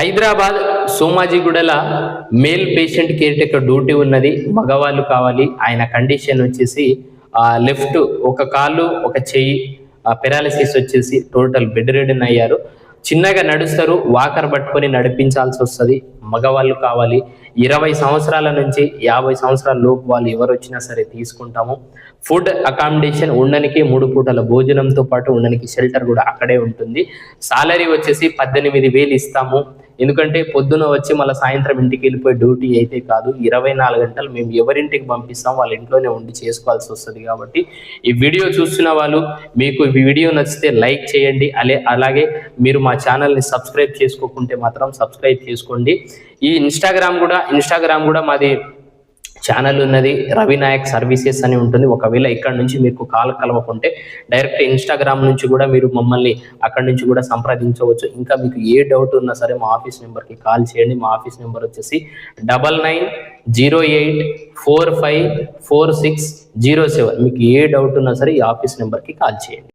Hyderabad సోమాజిగూడల male patient care taker duty ఉన్నది. మగవాళ్ళు కావాలి. ఆయన కండిషన్ వచ్చేసి లెఫ్ట్ ఒక కాలు ఒక చెయ్యి పెరాలసిస్ వచ్చేసి టోటల్ బెడ్ రెడన్ అయ్యారు. చిన్నగా నడుస్తారు. వాకర్ పట్టుకొని నడిపించాల్సి వస్తుంది. మగవాళ్ళు కావాలి. ఇరవై సంవత్సరాల నుంచి యాభై సంవత్సరాల లోపు వాళ్ళు ఎవరు వచ్చినా సరే తీసుకుంటాము. ఫుడ్ అకామిడేషన్ ఉండడానికి మూడు పూటల భోజనంతో పాటు ఉండడానికి షెల్టర్ కూడా అక్కడే ఉంటుంది. సాలరీ వచ్చేసి పద్దెనిమిది వేలు ఇస్తాము. ఎందుకంటే పొద్దున వచ్చి మళ్ళీ సాయంత్రం ఇంటికి వెళ్ళిపోయి డ్యూటీ అయితే కాదు. ఇరవై నాలుగు గంటలు మేము ఎవరింటికి పంపిస్తాం. వాళ్ళ ఇంట్లోనే ఉండి చేసుకోవాల్సి వస్తుంది కాబట్టి ఈ వీడియో చూస్తున్న వాళ్ళు మీకు ఈ వీడియో నచ్చితే లైక్ చేయండి. అలే అలాగే మీరు మా ఛానల్ని సబ్స్క్రైబ్ చేసుకోకుంటే మాత్రం సబ్స్క్రైబ్ చేసుకోండి. ఈ ఇన్స్టాగ్రామ్ కూడా ఇన్స్టాగ్రామ్ కూడా మాది ఛానల్ ఉన్నది. రవి నాయక్ సర్వీసెస్ అని ఉంటుంది. ఒకవేళ ఇక్కడ నుంచి మీకు కాల్ కలవకుంటే డైరెక్ట్ ఇన్స్టాగ్రామ్ నుంచి కూడా మీరు మమ్మల్ని అక్కడ నుంచి కూడా సంప్రదించవచ్చు. ఇంకా మీకు ఏ డౌట్ ఉన్నా సరే మా ఆఫీస్ నెంబర్కి కాల్ చేయండి. మా ఆఫీస్ నెంబర్ వచ్చేసి double nine zero eight four five four six zero seven మీకు ఏ డౌట్ ఉన్నా సరే ఈ ఆఫీస్ నెంబర్కి కాల్ చేయండి.